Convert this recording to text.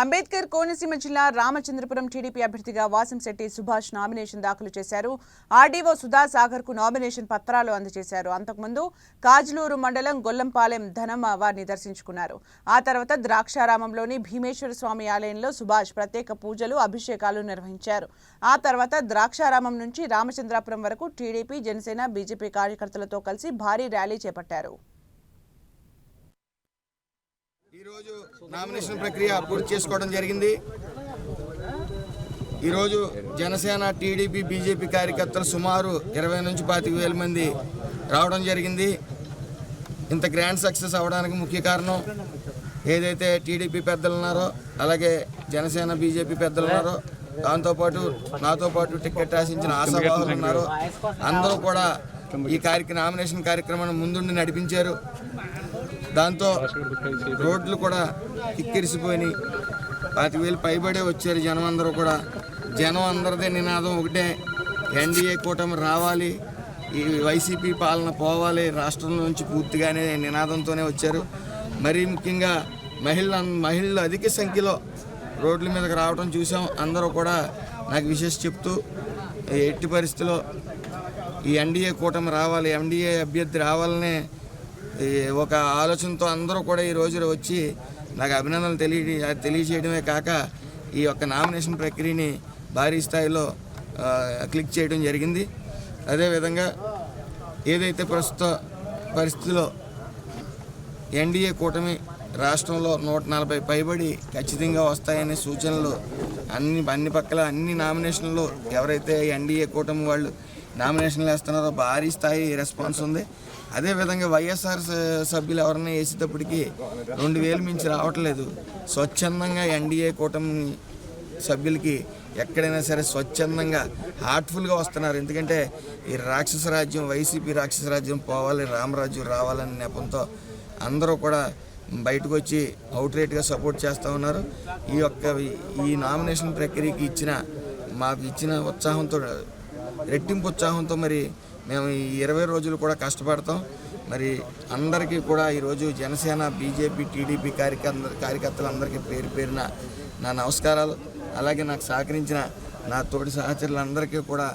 అంబేద్కర్ కోనసీమ జిల్లా రామచంద్రపురం టీడీపీ అభ్యర్థిగా వాసంశెట్టి సుభాష్ నామినేషన్ దాఖలు చేశారు. ఆర్డీఓ సుధా సాగర్కు నామినేషన్ పత్రాలు అందజేశారు. అంతకుముందు కాజలూరు మండలం గొల్లంపాలెం ధనమ్మ వారిని దర్శించుకున్నారు. ఆ తర్వాత ద్రాక్షారామంలోని భీమేశ్వర స్వామి ఆలయంలో సుభాష్ ప్రత్యేక పూజలు అభిషేకాలు నిర్వహించారు. ఆ తర్వాత ద్రాక్షారామం నుంచి రామచంద్రాపురం వరకు టీడీపీ జనసేన బీజేపీ కార్యకర్తలతో కలిసి భారీ ర్యాలీ చేపట్టారు. ఈరోజు నామినేషన్ ప్రక్రియ పూర్తి చేసుకోవడం జరిగింది. ఈరోజు జనసేన టీడీపీ బీజేపీ కార్యకర్తలు సుమారు ఇరవై నుంచి పాతిక వేల మంది రావడం జరిగింది. ఇంత గ్రాండ్ సక్సెస్ అవ్వడానికి ముఖ్య కారణం ఏదైతే టీడీపీ పెద్దలు ఉన్నారో అలాగే జనసేన బీజేపీ పెద్దలు ఉన్నారో దాంతోపాటు నాతో పాటు టికెట్ ఆశించిన ఆశావాహులు ఉన్నారు. అందరూ కూడా ఈ కార్యక్రమ నామినేషన్ కార్యక్రమాన్ని ముందుండి నడిపించారు. దాంతో రోడ్లు కూడా కిక్కిరిసిపోయినాయి. పాతిక వేలు పైబడే వచ్చారు జనం అందరూ కూడా. జనం అందరిదే నినాదం ఒకటే. ఎన్డీఏ కూటమి రావాలి. ఈ వైసీపీ పాలన పోవాలి. రాష్ట్రం నుంచి పూర్తిగానే నినాదంతోనే వచ్చారు. మరీ ముఖ్యంగా మహిళ మహిళలు అధిక సంఖ్యలో రోడ్ల మీదకి రావడం చూసాం. అందరూ కూడా నాకు విశేష చెప్తూ ఎట్టి పరిస్థితిలో ఈ ఎన్డీఏ కూటమి రావాలి ఎన్డీఏ అభ్యర్థి రావాలనే ఒక ఆలోచనతో అందరూ కూడా ఈ రోజు వచ్చి నాకు అభినందనలు తెలియ తెలియజేయడమే కాక ఈ యొక్క నామినేషన్ ప్రక్రియని భారీ స్థాయిలో క్లిక్ చేయడం జరిగింది. అదేవిధంగా ఏదైతే ప్రస్తుత పరిస్థితిలో ఎన్డీఏ కూటమి రాష్ట్రంలో నూట నలభై పైబడి ఖచ్చితంగా వస్తాయనే సూచనలు అన్ని అన్ని పక్కల అన్ని నామినేషన్లు ఎవరైతే ఎన్డీఏ కూటమి వాళ్ళు నామినేషన్లు వేస్తున్నారో భారీ స్థాయి రెస్పాన్స్ ఉంది. అదేవిధంగా వైఎస్ఆర్ సభ్యులు ఎవరైనా వేసేటప్పటికీ రెండు వేలు మించి రావట్లేదు. స్వచ్ఛందంగా ఎన్డీఏ కూటమి సభ్యులకి ఎక్కడైనా సరే స్వచ్ఛందంగా హార్ట్ఫుల్గా వస్తున్నారు. ఎందుకంటే ఈ రాక్షస రాజ్యం వైసీపీ రాక్షస రాజ్యం పోవాలి రామరాజ్యం రావాలనే నెపంతో అందరూ కూడా బయటకు వచ్చి అవుట్ రేట్గా సపోర్ట్ చేస్తూ ఉన్నారు. ఈ యొక్క ఈ నామినేషన్ ప్రక్రియకి ఇచ్చిన మాకు ఇచ్చిన ఉత్సాహంతో రెట్టింపు ఉత్సాహంతో మరి మేము ఈ ఇరవై రోజులు కూడా కష్టపడతాం. మరి అందరికీ కూడా ఈరోజు జనసేన బీజేపీ టీడీపీ కార్యకర్త కార్యకర్తలందరికీ పేరు పేరున నా నమస్కారాలు. అలాగే నాకు సహకరించిన నా తోటి సహచరులందరికీ కూడా